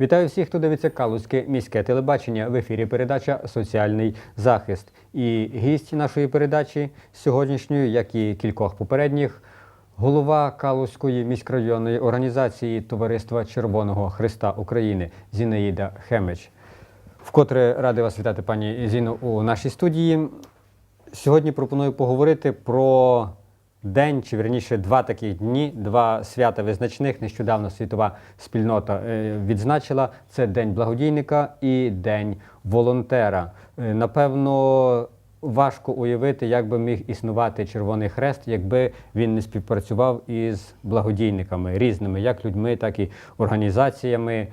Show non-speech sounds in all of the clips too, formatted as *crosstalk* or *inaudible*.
Вітаю всіх, хто дивиться Калузьке міське телебачення в ефірі. Передача Соціальний захист. І гість нашої передачі сьогоднішньої, як і кількох попередніх, голова Калузької міськрайонної організації Товариства Червоного Христа України Зінаїда Хемич. Вкотре радий вас вітати, пані Зіно, у нашій студії. Сьогодні пропоную поговорити про день, чи верніше два таких дні, два свята визначних. Нещодавно світова спільнота е, відзначила це День благодійника і День волонтера. Е, Напевно, важко уявити, як би міг існувати Червоний Хрест, якби він не співпрацював із благодійниками різними, як людьми, так і організаціями.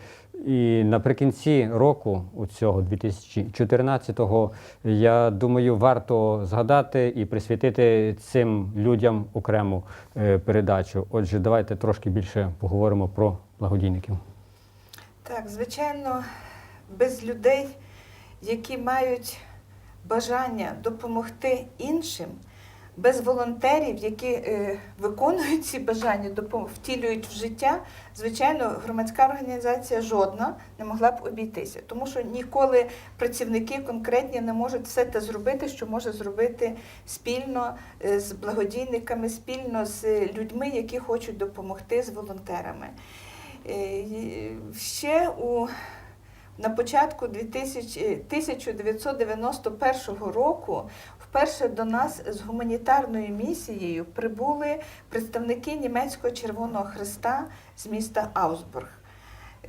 І наприкінці року, у цього 2014-го, я думаю, варто згадати і присвятити цим людям окрему е, передачу. Отже, давайте трошки більше поговоримо про благодійників. Так, звичайно, без людей, які мають бажання допомогти іншим, без волонтерів, які е, виконують ці бажання, втілюють в життя, звичайно, громадська організація жодна не могла б обійтися. Тому що ніколи працівники конкретні не можуть все те зробити, що може зробити спільно е, з благодійниками, спільно з людьми, які хочуть допомогти з волонтерами. Е, Ще у на початку 2000, 1991 року вперше до нас з гуманітарною місією прибули представники німецького Червоного Христа з міста Аусбург.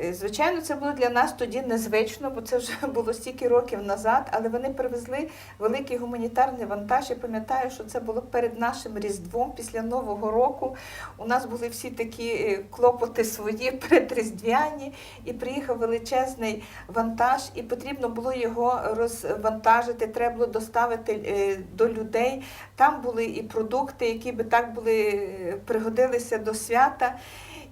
Е, Звичайно, це було для нас тоді незвично, бо це вже *laughs* було стільки років назад, але вони привезли великий гуманітарний вантаж. Я пам'ятаю, що це було перед нашим Різдвом, після Нового року. У нас були всі такі е, клопоти свої *laughs* передріздвяні, і приїхав величезний вантаж, і потрібно було його розвантажити, треба було доставити е, до людей. Там були і продукти, які би так були пригодилися до свята.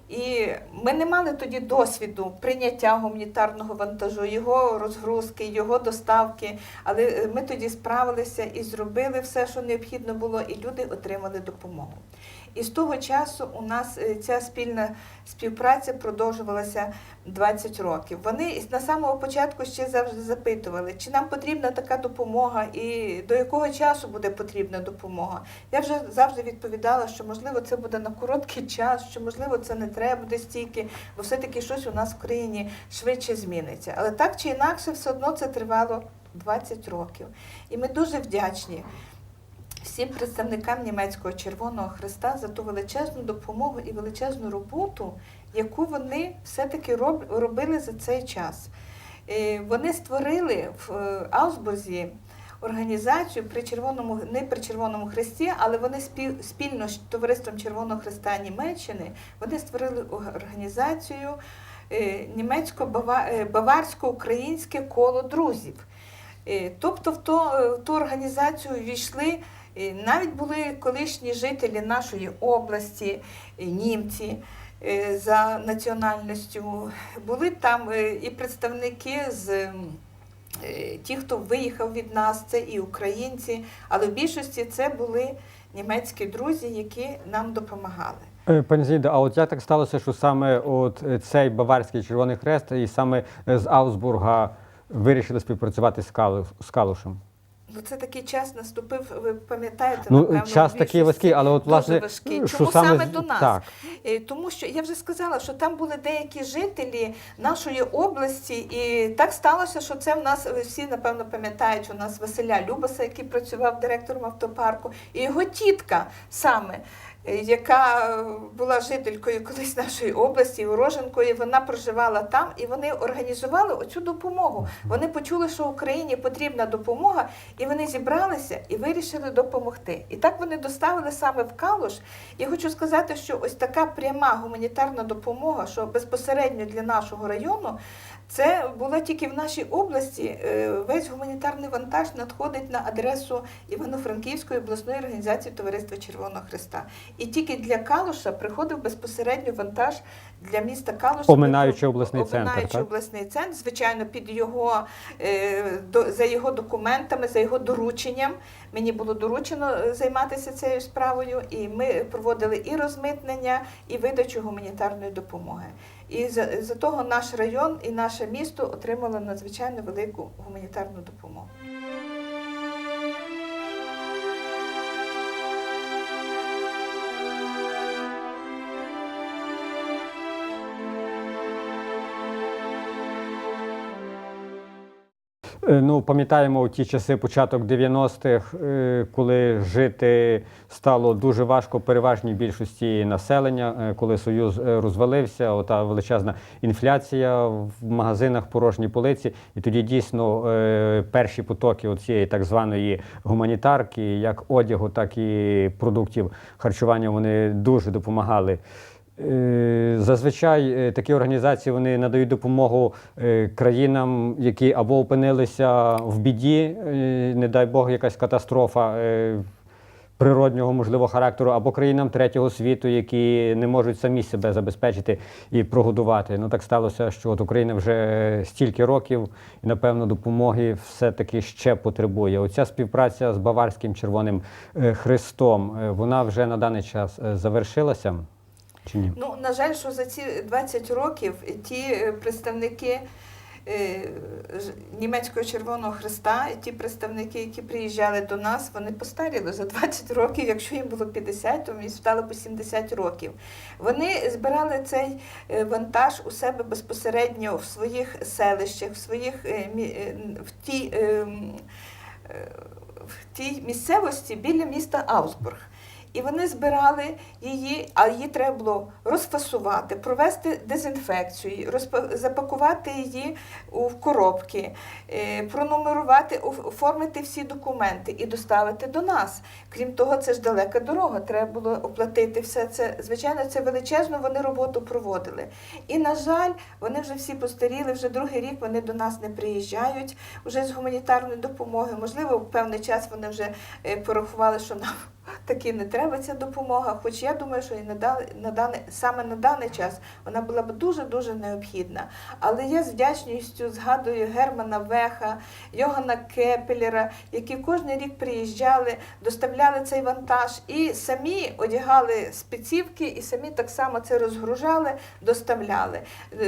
І ми не мали тоді досвіду прийняття гуманітарного вантажу, його розгрузки, його доставки. Але е, ми тоді справилися і зробили все, що необхідно було, і люди отримали допомогу. І з того часу у нас е, ця спільна співпраця продовжувалася 20 років. Вони на самого початку ще завжди запитували, чи нам потрібна така допомога і до якого часу буде потрібна допомога. Я вже завжди відповідала, що можливо це буде на короткий час, що можливо це не треба буде стільки, бо все-таки щось у нас в країні швидше зміниться. Але так чи інакше, все одно це тривало 20 років. І ми дуже вдячні всім представникам німецького Червоного Христа за ту величезну допомогу і величезну роботу, яку вони все-таки робили за цей час. Е, Вони створили в е, Аусбурзі організацію при Червоному, не при Червоному Хресті, але вони спільно з Товариством Червоного Христа Німеччини вони створили організацію е, німецько-баварсько-українське коло друзів. Тобто в ту, в ту організацію війшли навіть були колишні жителі нашої області, е, німці е, за національністю. Були там е, і представники з ті, хто виїхав від нас, це і українці, але в більшості це були німецькі друзі, які нам допомагали. Пані Зінаїда, а от як так сталося, що саме от цей Баварський Червоний Хрест і саме з Аусбурга вирішили співпрацювати з Калушем? Ну, це такий час наступив, ви пам'ятаєте, Ну, напевно, час такий важкий, але от, власне, важкий. Чому що саме саме до нас? так. Е, Тому що я вже сказала, що там були деякі жителі нашої області, і так сталося, що це в нас ви всі напевно пам'ятають. У нас Василя Любаса, який працював директором автопарку, і його тітка саме. Е, Яка е, була жителькою колись нашої області, уроженкою, вона проживала там, і вони організували оцю допомогу. Вони почули, що Україні потрібна допомога, і вони зібралися і вирішили допомогти. І так вони доставили саме в Калуш. І хочу сказати, що ось така пряма гуманітарна допомога, що безпосередньо для нашого району, це була тільки в нашій області. Е, Весь гуманітарний вантаж надходить на адресу Івано-Франківської обласної організації Товариства Червоного Христа. І тільки для Калуша приходив безпосередньо вантаж для міста Калуша. Оминаючи обласний центр, Оминаючи обласний центр, звичайно, під його е, за його документами, за його дорученням. Мені було доручено е, займатися цією справою, і ми проводили і розмитнення, і видачу гуманітарної допомоги. І за, за того наш район і наше місто отримали надзвичайно велику гуманітарну допомогу. Ну, пам'ятаємо ті часи, початок 90-х, е, коли жити стало дуже важко переважній більшості населення, е, коли Союз е, розвалився, ота величезна інфляція в магазинах, порожні полиці. І тоді дійсно е, перші потоки цієї так званої гуманітарки, як одягу, так і продуктів харчування, вони дуже допомагали. Е, Зазвичай е, такі організації вони надають допомогу е, країнам, які або опинилися в біді, не дай Бог, якась катастрофа природнього, можливо, характеру, або країнам третього світу, які не можуть самі себе забезпечити і прогодувати. Ну так сталося, що от Україна вже стільки років і, напевно, допомоги все-таки ще потребує. Оця співпраця з Баварським Червоним Христом, вона вже на даний час завершилася чи ні? Ну, на жаль, що за ці 20 років ті е, представники е, німецького Червоного Христа, ті представники, які приїжджали до нас, вони постаріли за 20 років. Якщо їм було 50, то їм стало по 70 років. Вони збирали цей е, вантаж у себе безпосередньо в своїх селищах, в своїх в тій. е, е, В тій місцевості біля міста Аусбург. І вони збирали її, а її треба було розфасувати, провести дезінфекцію, запакувати її в коробки, е, пронумерувати, оформити всі документи і доставити до нас. Крім того, це ж далека дорога, треба було оплатити все це. Звичайно, це величезну вони роботу проводили. І, на жаль, вони вже всі постаріли, вже другий рік вони до нас не приїжджають вже з гуманітарної допомоги. Можливо, в певний час вони вже е, порахували, що нам таки не треба ця допомога. Хоч я думаю, що і на дан- на даний саме на даний час вона була б дуже дуже необхідна. Але я з вдячністю згадую Германа Веха, Йогана Кепелера, які кожен рік приїжджали, доставляли цей вантаж і самі одягали спецівки, і самі так само це розгружали, доставляли.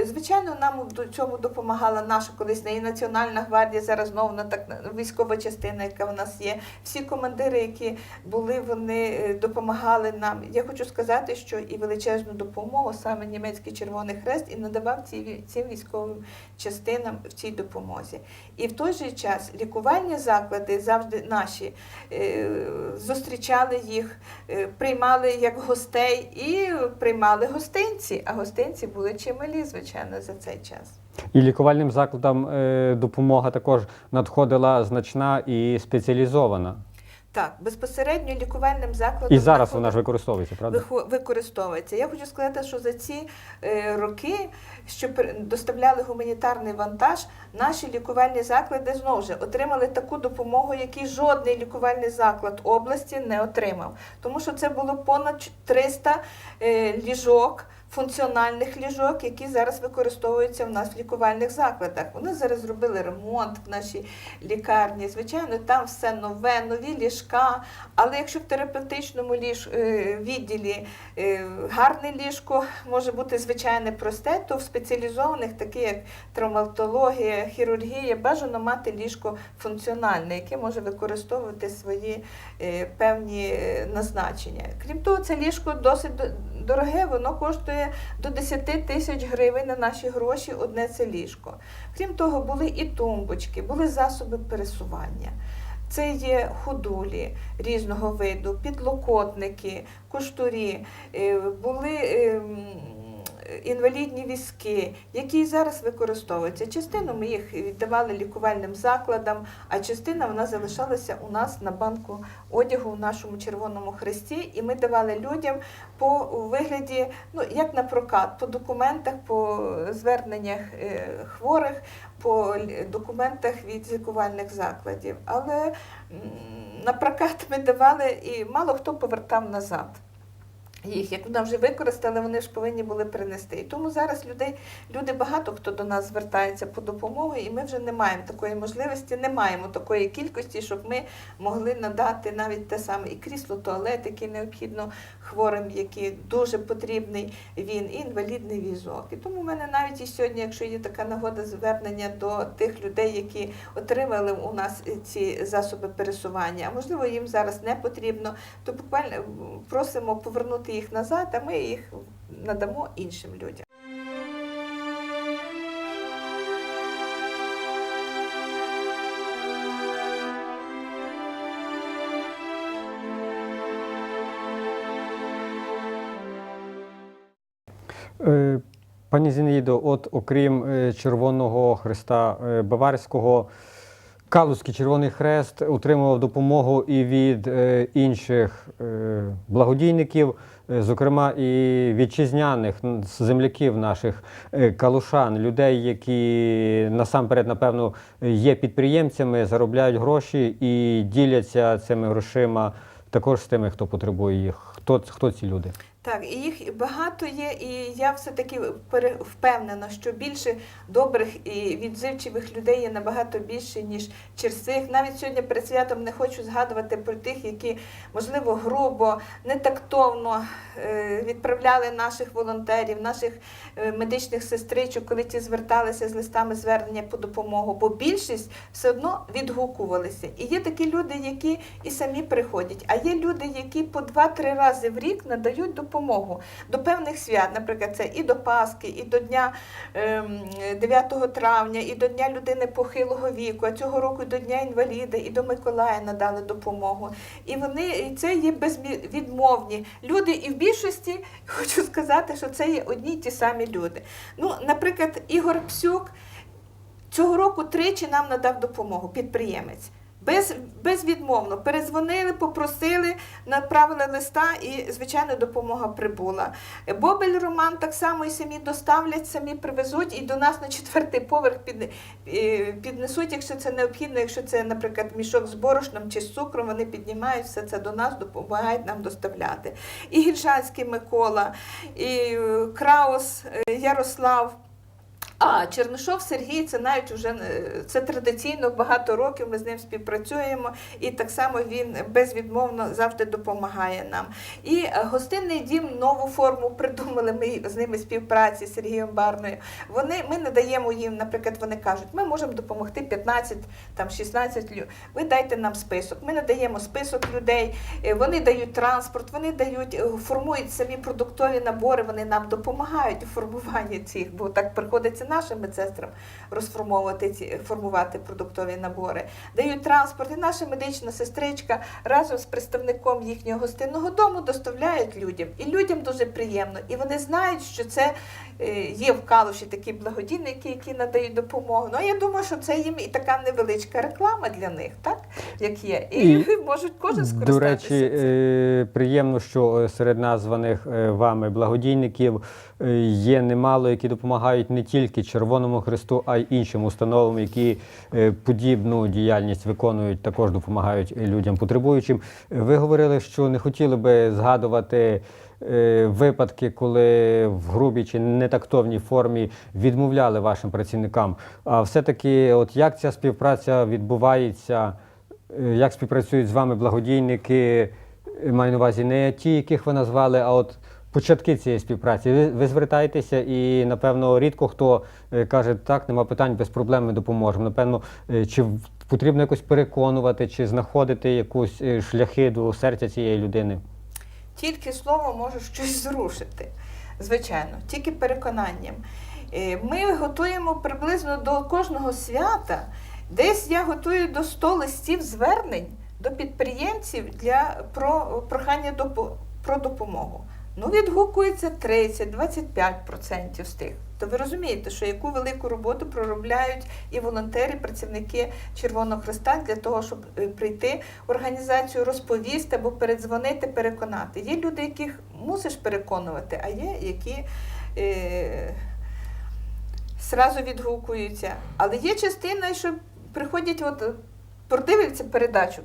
Звичайно, нам до цьому допомагала наша колишня і Національна гвардія, зараз знову так військова частина, яка в нас є. Всі командири, які були, вони е, допомагали нам. Я хочу сказати, що і величезну допомогу саме німецький Червоний Хрест і надавав цим військовим частинам в цій допомозі. І в той же час лікувальні заклади завжди наші е, зустрічали їх, е, приймали як гостей і приймали гостинці. А гостинці були чималі, звичайно, за цей час. І лікувальним закладам допомога також надходила значна і спеціалізована. Так, безпосередньо лікувальним закладом І зараз вона ж використовується, правда? використовується. Я хочу сказати, що за ці е, роки, що доставляли гуманітарний вантаж, наші лікувальні заклади знову ж отримали таку допомогу, яку жодний лікувальний заклад області не отримав. Тому що це було понад 300 е, ліжок. Функціональних ліжок, які зараз використовуються в нас в лікувальних закладах. Вони зараз зробили ремонт в нашій лікарні. Звичайно, там все нове, нові ліжка. Але якщо в терапевтичному ліж, е, відділі е, гарне ліжко може бути звичайне просте, то в спеціалізованих, такі як травматологія, хірургія, бажано мати ліжко функціональне, яке може використовувати свої е, певні назначення. Крім того, це ліжко досить дороге, воно коштує до 10 тисяч гривень на наші гроші одне це ліжко. Крім того, були і тумбочки, були засоби пересування. Це є ходулі різного виду, підлокотники, куштурі, е, були ем, інвалідні візки, які зараз використовуються. Частину ми їх віддавали лікувальним закладам, а частина вона залишалася у нас на банку одягу в нашому Червоному Хресті, і ми давали людям по вигляді, ну як на прокат, по документах, по зверненнях е, хворих, по документах від лікувальних закладів. Але на прокат ми давали і мало хто повертав назад. Їх, як нам вже використали, вони ж повинні були принести. І тому зараз людей, люди багато хто до нас звертається по допомогу, і ми вже не маємо такої можливості, не маємо такої кількості, щоб ми могли надати навіть те саме і крісло, туалет, який необхідно хворим, який дуже потрібний він, і інвалідний візок. І тому в мене навіть і сьогодні, якщо є така нагода звернення до тих людей, які отримали у нас ці засоби пересування, а можливо їм зараз не потрібно, то буквально просимо повернути їх назад, а ми їх надамо іншим людям. Е, Пані Зінаїдо, от окрім е, Червоного Христа е, Баварського, Калузький Червоний Хрест отримував допомогу і від е, інших е, благодійників, е, зокрема і вітчизняних земляків наших калушан, людей, які насамперед, напевно, є підприємцями, заробляють гроші і діляться цими грошима також з тими, хто потребує їх. Хто, хто ці люди? Так, і їх багато є, і я все-таки впевнена, що більше добрих і відзивчивих людей є набагато більше, ніж черствих. Навіть сьогодні перед святом не хочу згадувати про тих, які, можливо, грубо, нетактовно е, відправляли наших волонтерів, наших е, медичних сестричок, коли ті зверталися з листами звернення по допомогу. Бо більшість все одно відгукувалися. І є такі люди, які і самі приходять, а є люди, які по два-три рази в рік надають допомогу до певних свят. Наприклад, це і до Пасхи, і до дня ем, 9 травня, і до Дня людини похилого віку. А цього року і до Дня інваліда, і до Миколая надали допомогу. І вони і це є безвідмовні люди. І в більшості *laughs* хочу сказати, що це є одні й ті самі люди. Ну, наприклад, Ігор Псюк цього року тричі нам надав допомогу, підприємець. Без, безвідмовно перезвонили, попросили, направили листа, і звичайно допомога прибула. Бобель Роман так само і самі доставлять, самі привезуть і до нас на четвертий поверх під, е, піднесуть, якщо це необхідно, якщо це, наприклад, мішок з борошном чи з цукром, вони піднімають все це до нас, допомагають нам доставляти. І Гільжанський Микола, і е, Краус е, Ярослав. А Чернишов Сергій це навіть вже е, це традиційно багато років. Ми з ним співпрацюємо, і так само він безвідмовно завжди допомагає нам. І е, гостинний дім нову форму придумали. Ми з ними співпраці з Сергієм Барною. Вони ми не даємо їм, наприклад, вони кажуть, ми можемо допомогти 15, там 16 людей. Ви дайте нам список. Ми надаємо список людей. е, Вони дають транспорт, вони дають формують самі продуктові набори. Вони нам допомагають у формуванні цих, бо так приходиться нашим медсестрам розформовувати ці формувати продуктові набори. Дають транспорт, і наша медична сестричка разом з представником їхнього гостинного дому доставляють людям. І людям дуже приємно. І вони знають, що це е, є в Калуші такі благодійники, які надають допомогу. Ну я думаю, що це їм і така невеличка реклама для них, так як є. І, І, *laughs* можуть кожен скористатися. До речі, цим. е, приємно, що е, серед названих вами благодійників є немало, які допомагають не тільки Червоному Христу, а й іншим установам, які е, подібну діяльність виконують, також допомагають е, людям потребуючим. Е, Ви говорили, що не хотіли би згадувати. е, Випадки, коли в грубій чи нетактовній формі відмовляли вашим працівникам. А все-таки, от як ця співпраця відбувається? Е, Як співпрацюють з вами благодійники? Е, Маю на увазі не ті, яких ви назвали, а от початки цієї співпраці. Ви, ви звертаєтеся і, напевно, рідко хто е, каже, так, нема питань, без проблем ми допоможемо. Напевно, е, чи потрібно якось переконувати, чи знаходити якусь е, шляхи до серця цієї людини? Тільки слово може щось зрушити. Звичайно, тільки переконанням. Ми готуємо приблизно до кожного свята. Десь я готую до 100 листів звернень до підприємців для про прохання допо- про допомогу. Ну, відгукується 30-25% з тих. То ви розумієте, що яку велику роботу проробляють і волонтери, і працівники Червоного Христа для того, щоб е, прийти в організацію, розповісти або передзвонити, переконати. Є люди, яких мусиш переконувати, а є які е, зразу відгукуються. Але є частина, що приходять, от е, продивляться передачу.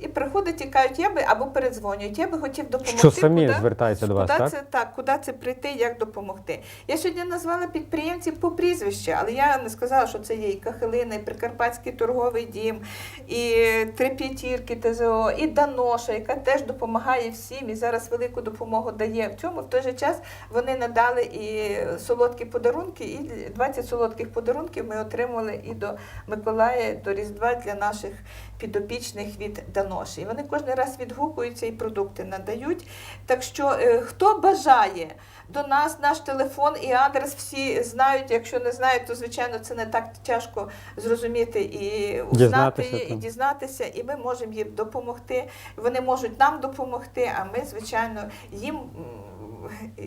І приходять і кажуть, я би або передзвонюють, я би хотів допомогти. Що самі куди- звертаються до вас, куди так? Це, так, куди це прийти, як допомогти. Я сьогодні назвала підприємців по прізвищу, але я не сказала, що це є і Кахилина, і Прикарпатський торговий дім, і Три п'ятірки ТЗО, і Даноша, яка теж допомагає всім і зараз велику допомогу дає. В цьому в той же час вони надали і солодкі подарунки, і 20 солодких подарунків ми отримали і до Миколая, до Різдва для наших підопічних від Даноші. І вони кожен раз відгукуються і продукти надають. Так що е, хто бажає до нас, наш телефон і адрес всі знають. Якщо не знають, то звичайно це не так тяжко зрозуміти і узнати Дізнатися, і дізнатися, і ми можемо їм допомогти. Вони можуть нам допомогти, а ми, звичайно, їм.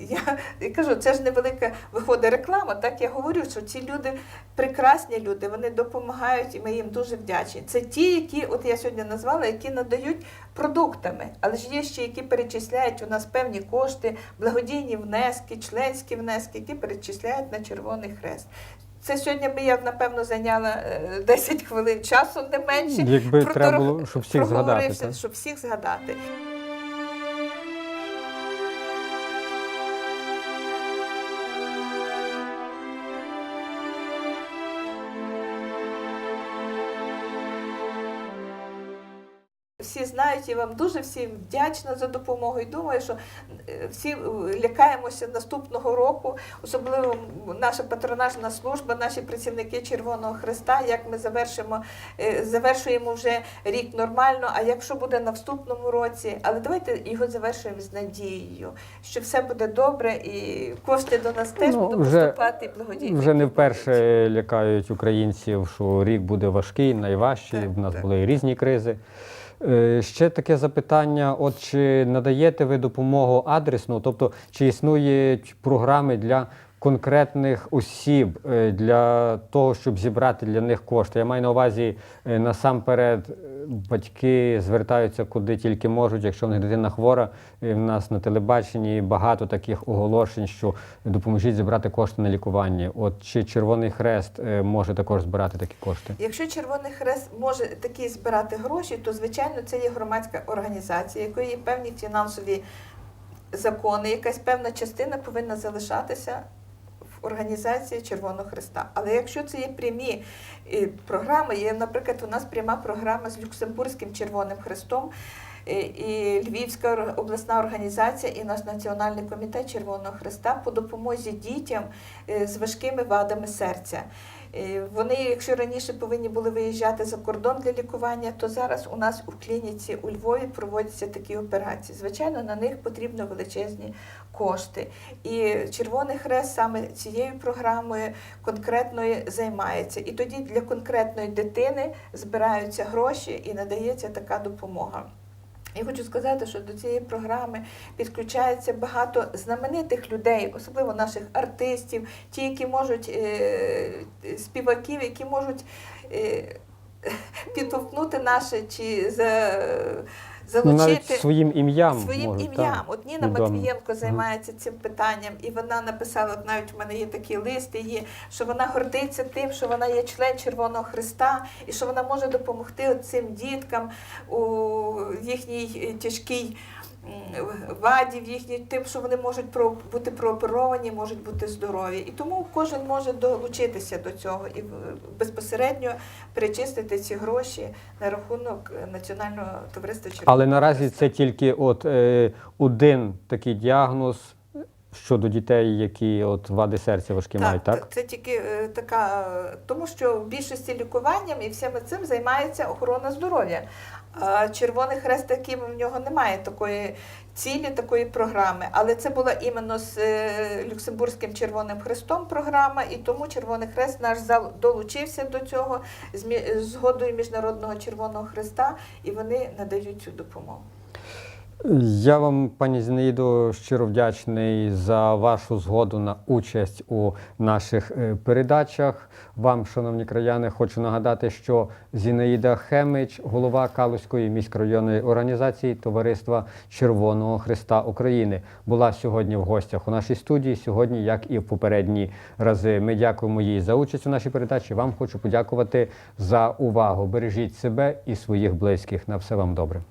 Я, я кажу, це ж невелика виходить реклама. Так я говорю, що ці люди прекрасні люди, вони допомагають, і ми їм дуже вдячні. Це ті, які, от я сьогодні назвала, які надають продуктами, але ж є ще які перечисляють у нас певні кошти, благодійні внески, членські внески, які перечисляють на Червоний Хрест. Це сьогодні би я напевно зайняла е, 10 хвилин часу, не менше. Якби Проторг- треба було, щоб всіх згадати. Так? щоб всіх згадати. Всі знають і вам дуже всім вдячна за допомогу. І думаю, що е, всі е, лякаємося наступного року, особливо наша патронажна служба, наші працівники Червоного Христа, як ми завершимо, е, завершуємо вже рік нормально. А якщо буде на вступному році, але давайте його завершуємо з надією, що все буде добре і кошти до нас теж Ну, будуть поступати і благодійні. Вже не вперше лякають українців, що рік буде важкий, найважчий. Так, В нас так. були різні кризи. Е, Ще таке запитання: от чи надаєте ви допомогу адресну? Тобто, чи існують програми для конкретних осіб е, для того, щоб зібрати для них кошти? Я маю на увазі е, насамперед. е, Батьки звертаються куди тільки можуть, якщо в них дитина хвора. В нас на телебаченні багато таких оголошень, що допоможіть зібрати кошти на лікування. От чи Червоний Хрест може також збирати такі кошти? Якщо Червоний Хрест може такі збирати гроші, то звичайно це є громадська організація, якої є певні фінансові закони, якась певна частина повинна залишатися організації Червоного Христа. Але якщо це є прямі е, програми, є, наприклад, у нас пряма програма з Люксембурзьким Червоним Христом. е, І Львівська обласна організація і наш національний комітет Червоного Христа по допомозі дітям е, з важкими вадами серця. Е, Вони, якщо раніше повинні були виїжджати за кордон для лікування, то зараз у нас у клініці у Львові проводяться такі операції. Звичайно, на них потрібно величезні кошти. І Червоний Хрест саме цією програмою конкретною займається. І тоді для конкретної дитини збираються гроші і надається така допомога. Я хочу сказати, що до цієї програми підключається багато знаменитих людей, особливо наших артистів, ті, які можуть е, співаків, які можуть е, *laughs* підтовкнути наше чи за, Ну, навіть залучити своїм ім'ям своїм можуть, ім'ям. Та, От Ніна відомо. Матвієнко займається цим питанням, і вона написала, от навіть в мене є такі листи, її, що вона гордиться тим, що вона є член Червоного Христа, і що вона може допомогти цим діткам у їхній е, тяжкій м, ваді, в їхній тим, що вони можуть бути прооперовані, можуть бути здорові. І тому кожен може долучитися до цього і е, безпосередньо перечистити ці гроші на рахунок Національного товариства Червоного Але наразі це тільки от е, один такий діагноз щодо дітей, які от вади серця важкі мають, так? Це тільки е, така, е, тому що в більшості лікуванням і всім цим займається охорона здоров'я. Червоний хрест таким в нього немає такої цілі, такої програми. Але це була іменно з е, Люксембурзьким Червоним Хрестом програма, і тому Червоний Хрест наш зал долучився до цього з згодою Міжнародного Червоного Хреста, і вони надають цю допомогу. Я вам, пані Зінаїдо, щиро вдячний за вашу згоду на участь у наших е, передачах. Вам, шановні краяни, хочу нагадати, що Зінаїда Хемич, голова Калузької міськрайонної організації Товариства Червоного Христа України, була сьогодні в гостях у нашій студії. Сьогодні, як і в попередні рази, ми дякуємо їй за участь у нашій передачі. Вам хочу подякувати за увагу. Бережіть себе і своїх близьких. На все вам добре.